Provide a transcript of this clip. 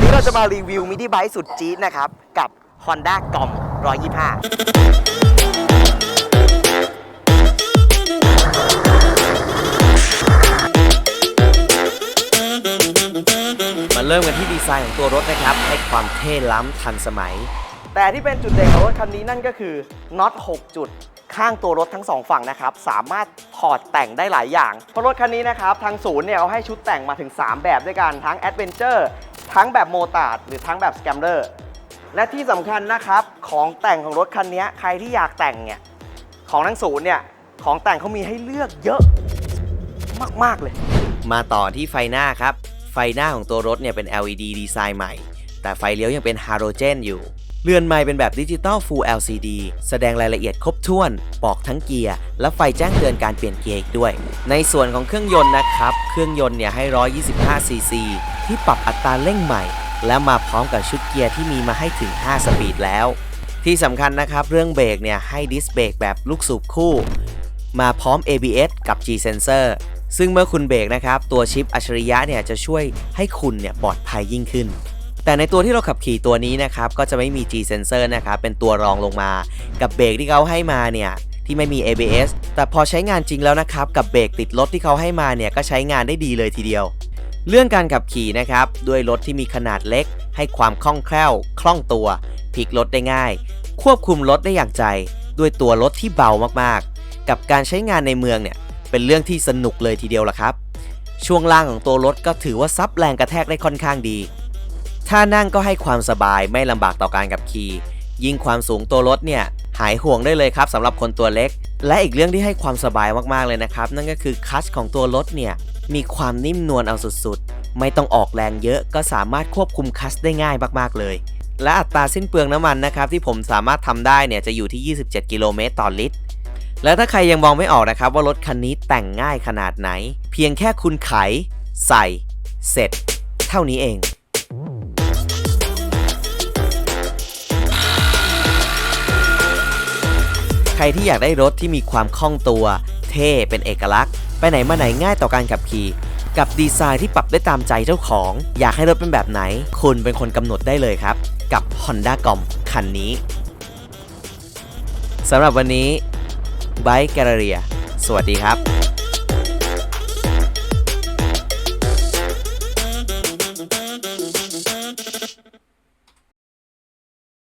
ันนี้เราจะมารีวิวมินิไบค์สุดจี๊ดนะครับ กับ Honda กอม 125มาเริ่มกันที่ดีไซน์ของตัวรถนะครับ ให้ความเท่ล้ำทันสมัย แต่ที่เป็นจุดเด่นของรถคันนี้นั่นก็คือน็อต 6 จุด ข้างตัวรถทั้งสองฝั่งนะครับ สามารถถอดแต่งได้หลายอย่าง เพราะรถคันนี้นะครับ ทางศูนย์เนี่ยเอาให้ชุดแต่งมาถึง 3 แบบด้วยกัน ทั้ง Adventure ทั้งแบบโมตาร์ดหรือทั้งแบบ Scambler และที่สำคัญนะครับของแต่งของรถคันนี้ใครที่อยากแต่งเนี่ยของทั้งศูนย์เนี่ยของแต่งเขามีให้เลือกเยอะมาก ๆ เลย มาต่อที่ไฟหน้าครับ ไฟหน้าของตัวรถเนี่ยเป็น LED ดีไซน์ใหม่ แต่ไฟเลี้ยวยังเป็นฮาโลเจนอยู่เรือนไม้เป็นแบบดิจิตอล Full LCD แสดงรายละเอียดครบถ้วน บอกทั้งเกียร์ และไฟแจ้งเตือนการเปลี่ยนเกียร์อีกด้วย ในส่วนของเครื่องยนต์นะครับ เครื่องยนต์เนี่ยให้ 125ซีซี ที่ปรับอัตราเร่งใหม่ และมาพร้อมกับชุดเกียร์ที่มีมาให้ถึง 5 สปีดแล้ว ที่สำคัญนะครับเรื่องเบรกเนี่ยให้ดิสเบรกแบบลูกสูบคู่ มาพร้อม ABS กับ G Sensor ซึ่งเมื่อคุณเบรกนะครับ ตัวชิปอัจฉริยะเนี่ยจะช่วยให้คุณเนี่ยปลอดภัยยิ่งขึ้น แต่ในตัวที่เราขับขี่ตัวนี้นะครับ ก็จะไม่มี G Sensor นะครับ เป็นตัวรองลงมา กับเบรกที่เขาให้มาเนี่ยที่ไม่มี ABS แต่พอใช้งานจริงแล้วนะครับ กับเบรกติดรถที่เขาให้มาเนี่ยก็ใช้งานได้ดีเลยทีเดียว เรื่องการขับขี่นะครับ ด้วยรถที่มีขนาดเล็ก ให้ความคล่องแคล่ว คล่องตัวพลิกรถได้ง่าย ควบคุมรถได้อย่างใจ ด้วยตัวรถที่เบามากๆ กับการใช้งานในเมืองเนี่ยเป็นเรื่องที่สนุกเลยทีเดียวล่ะครับ ช่วงล่างของตัวรถก็ถือว่าซับแรงกระแทกได้ค่อนข้างดีท่านั่งก็ให้ความสบายไม่ลำบากต่อการขับขี่ยิ่งความสูงตัวรถเนี่ยหายห่วงได้เลยครับสำหรับคนตัวเล็ก และอีกเรื่องที่ให้ความสบายมากๆเลยนะครับ นั่นก็คือคัชของตัวรถเนี่ย มีความนิ่มนวลเอาสุดๆ ไม่ต้องออกแรงเยอะก็สามารถควบคุมคลัตชได้ง่ายมากๆเลย และอัตราสิ้นเปลืองน้ำมันนะครับที่ผมสามารถทำได้เนี่ยจะอยู่ที่ 27 กิโลเมตรต่อลิตร และถ้าใครยังมองไม่ออกนะครับว่ารถคันนี้แต่งง่ายขนาดไหน เพียงแค่คุณไข ใส่ เสร็จ เท่านี้เองใครที่อยากได้รถที่มีความคล่องตัว เท่เป็นเอกลักษณ์ ไปไหนมาไหนง่ายต่อการขับขี่ กับดีไซน์ที่ปรับได้ตามใจเจ้าของ อยากให้รถเป็นแบบไหน คุณเป็นคนกำหนดได้เลยครับ กับ Honda กอมคันนี้สำหรับวันนี้ไบค์แกลเรียสวัสดีครับ